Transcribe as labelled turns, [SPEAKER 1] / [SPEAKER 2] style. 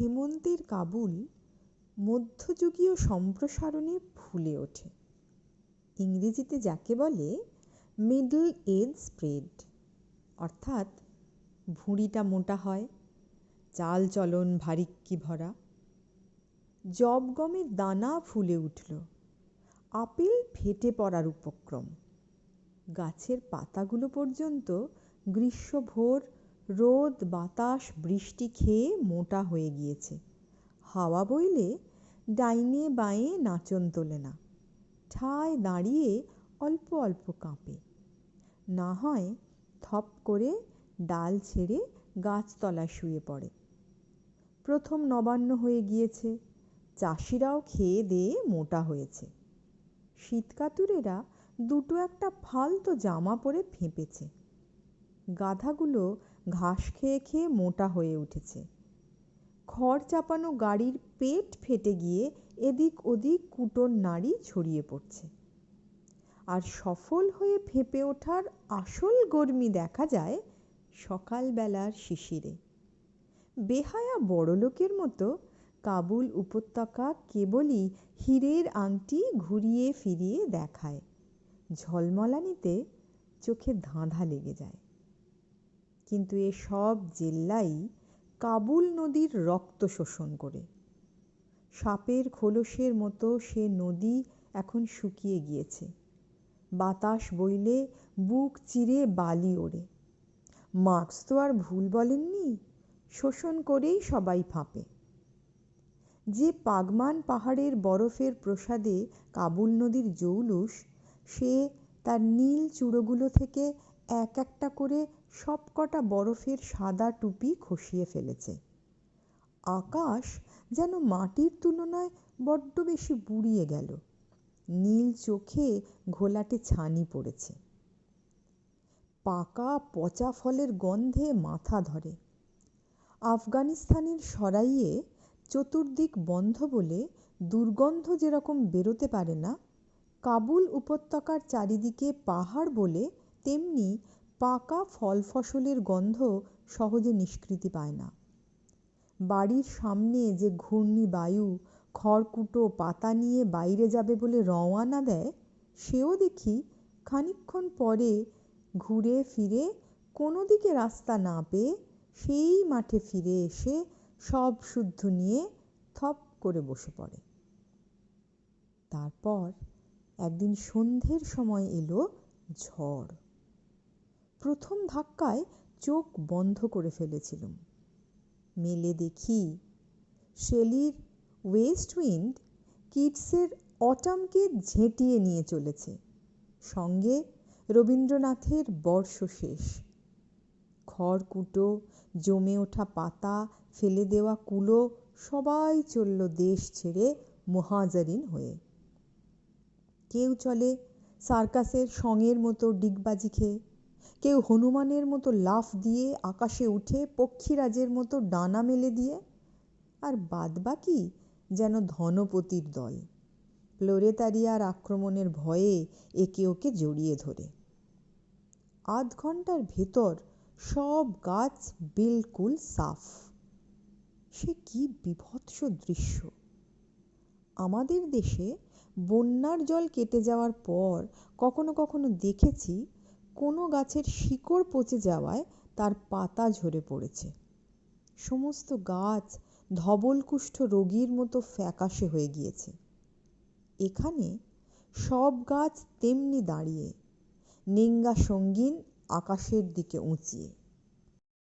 [SPEAKER 1] হেমন্তের কাবুল মধ্যযুগীয় সম্প্রসারণে ফুলে ওঠে। ইংরেজিতে যাকে বলে মিডল এজ স্প্রেড অর্থাৎ ভুঁড়িটা মোটা হয়, চাল চলন ভারিক্কি ভরা। জব গমের দানা ফুলে উঠল, আপেল ফেটে পড়ার উপক্রম। গাছের পাতাগুলো পর্যন্ত গ্রীষ্মভোর রোদ, বাতাস, বৃষ্টি খেয়ে মোটা হয়ে গিয়েছে। হাওয়া বইলে ডাইনে বাঁয়ে নাচন তোলে না। ঠায় দাঁড়িয়ে অল্প অল্প কাঁপে। না হয় থপ করে ডাল ছেড়ে গাছতলায় শুয়ে পড়ে। প্রথম নবান্ন হয়ে গিয়েছে। চাষিরাও খেয়ে দেয়ে মোটা হয়েছে। শীতকাতুরেরা দুটো একটা ফালতো জামা পরে ফেঁপেছে। গাধাগুলো ঘাস খেয়ে খেয়ে মোটা হয়ে উঠেছে। খড় চাপানো গাড়ির পেট ফেটে গিয়ে এদিক ওদিক কুটোর নাড়ি ছড়িয়ে পড়ছে। আর সফল হয়ে ফেঁপে ওঠার আসল গরমি দেখা যায় সকালবেলার শিশিরে। বেহায়া বড়লোকের মতো কাবুল উপত্যকা কেবলই হীরের আংটি ঘুরিয়ে ফিরিয়ে দেখায়। ঝলমলানিতে চোখে ধাঁধা লেগে যায়। কিন্তু এ সব জেল্লাই কাবুল নদীর রক্ত শোষণ করে। সাপের খোলসের মতো সে নদী এখন শুকিয়ে গিয়েছে। বাতাস বইলে বুক চিরে বালি ওড়ে। মার্কস তো আর ভুল বলেননি, শোষণ করেই সবাই ফাঁপে। যে পাগমান পাহাড়ের বরফের প্রসাদে কাবুল নদীর জৌলুস, সে তার নীল চূড়োগুলো থেকে এক একটা করে সবকটা বরফের সাদা টুপি খসিয়ে ফেলেছে। আকাশ যেন মাটির তুলনায় বড্ড বেশি বুড়িয়ে গেল। নীল চোখে ঘোলাটে ছানি পড়েছে। পাকা পচা ফলের গন্ধে মাথা ধরে। আফগানিস্তানের সরাইয়ে চতুর্দিক বন্ধ বলে দুর্গন্ধ যেরকম বেরোতে পারে না, কাবুল উপত্যকার চারিদিকে পাহাড় বলে তেমনি পাকা ফল ফসলের গন্ধ সহজে নিষ্কৃতি পায় না। বাড়ির সামনে যে ঘূর্ণি বায়ু, খড়কুটো, পাতা নিয়ে বাইরে যাবে বলে রওয়ানা দেয়, সেও দেখি খানিকক্ষণ পরে ঘুরে ফিরে কোনো দিকে রাস্তা না পেয়ে সেই মাঠে ফিরে এসে সব শুদ্ধ নিয়ে থপ করে বসে পড়ে। তারপর একদিন সন্ধ্যের সময় এলো ঝড়। প্রথম ধাক্কায় চোখ বন্ধ করে ফেলেছিলুম। মেলে দেখি শেলির ওয়েস্ট উইন্ড কিডসের অটামকে ঝেঁটিয়ে নিয়ে চলেছে। সঙ্গে রবীন্দ্রনাথের বর্ষ শেষ খড়কুটো, জমে ওঠা পাতা, ফেলে দেওয়া কুলো, সবাই চলল দেশ ছেড়ে মুহাজারিন হয়ে। কেউ চলে সার্কাসের সঙের মতো ডিগবাজি খেয়ে কেউ হনুমানের মতো লাফ দিয়ে আকাশে উঠে পক্ষীরাজের মতো ডানা মেলে দিয়ে, আর বাদবাকি যেন ধনপতির দল। প্লোরেতারিয়ার আক্রমণের ভয়ে একে ওকে জড়িয়ে ধরে। আধ ঘণ্টার ভেতর সব গাছ বিলকুল সাফ। সে কি বিভৎস দৃশ্য। আমাদের দেশে বন্যার জল কেটে যাওয়ার পর কখনো কখনো দেখেছি কোনো গাছের শিকড় পচে যাওয়ায় তার পাতা ঝরে পড়েছে। সমস্ত গাছ ধবলকুষ্ঠ রোগীর মতো ফ্যাকাশে হয়ে গিয়েছে। এখানে সব গাছ তেমনি দাঁড়িয়ে, নিঙ্গা সঙ্গীন আকাশের দিকে উঁচিয়ে।